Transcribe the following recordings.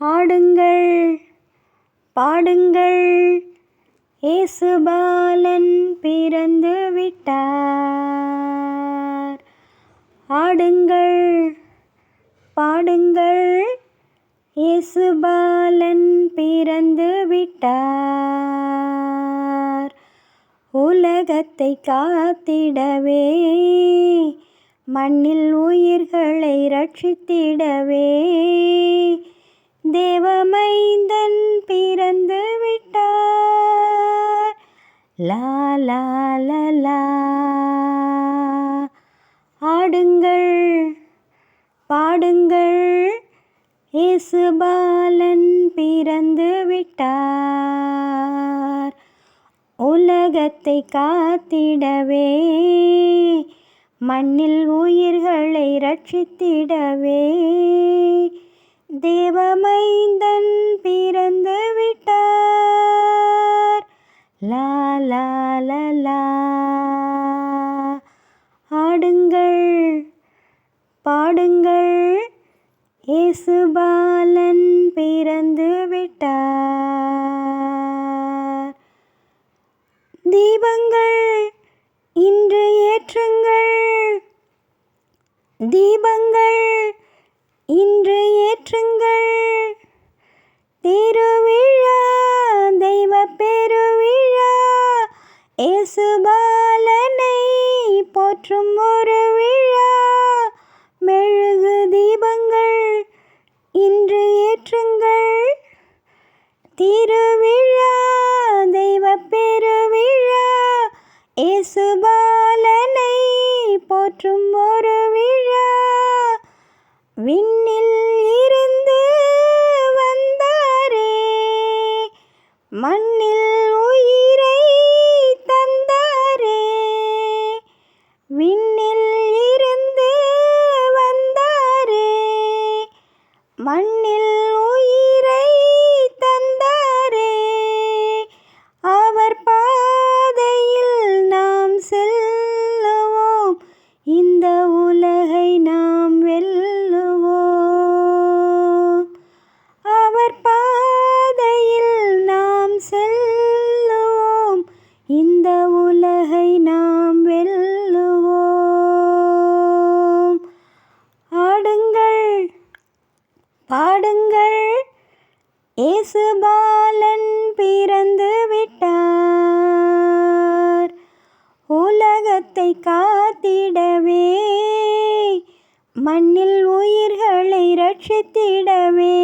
ஆடுங்கள் பாடுங்கள். ஏசுபாலன் பிறந்து விட்டார். ஆடுங்கள் பாடுங்கள். இயேசுபாலன் பிறந்து விட்டார். உலகத்தை காத்திடவே மண்ணில் உயிர்களை ரட்சித்திடவே. லா லா லா லா. ஆடுங்கள் பாடுங்கள். இயேசுபாலன் பிறந்து விட்டார். உலகத்தை காத்திடவே மண்ணில் உயிர்களை ரட்சித்திடவே. தேவமைந்த லா ஆடுங்கள் பாடுங்கள். இயேசுபாலன் பிறந்து விட்டார். தீபங்கள் இன்று ஏற்றுங்கள். தீபங்கள் இன்று ஏற்றுங்கள் திருவிழா தெய்வ பெருவிழா இயேசுபாலனை போற்றும் ஒரு விழா. மெழுகு தீபங்கள் இன்று ஏற்றுங்கள். திருவிழா தெய்வ பெருவிழா இயேசுபாலனை போற்றும் ஒரு விழா. வின் இயேசுபாலன் பிறந்து விட்டார். உலகத்தை காத்திடவே மண்ணில் உயிர்களை ரட்சித்திடவே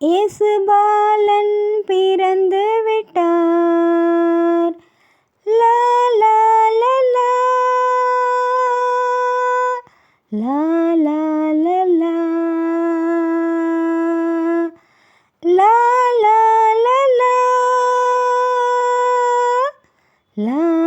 இயேசுபாலன் பிறந்து விட்டார். லா. லா லா லா லா. லா லா லா லா. லா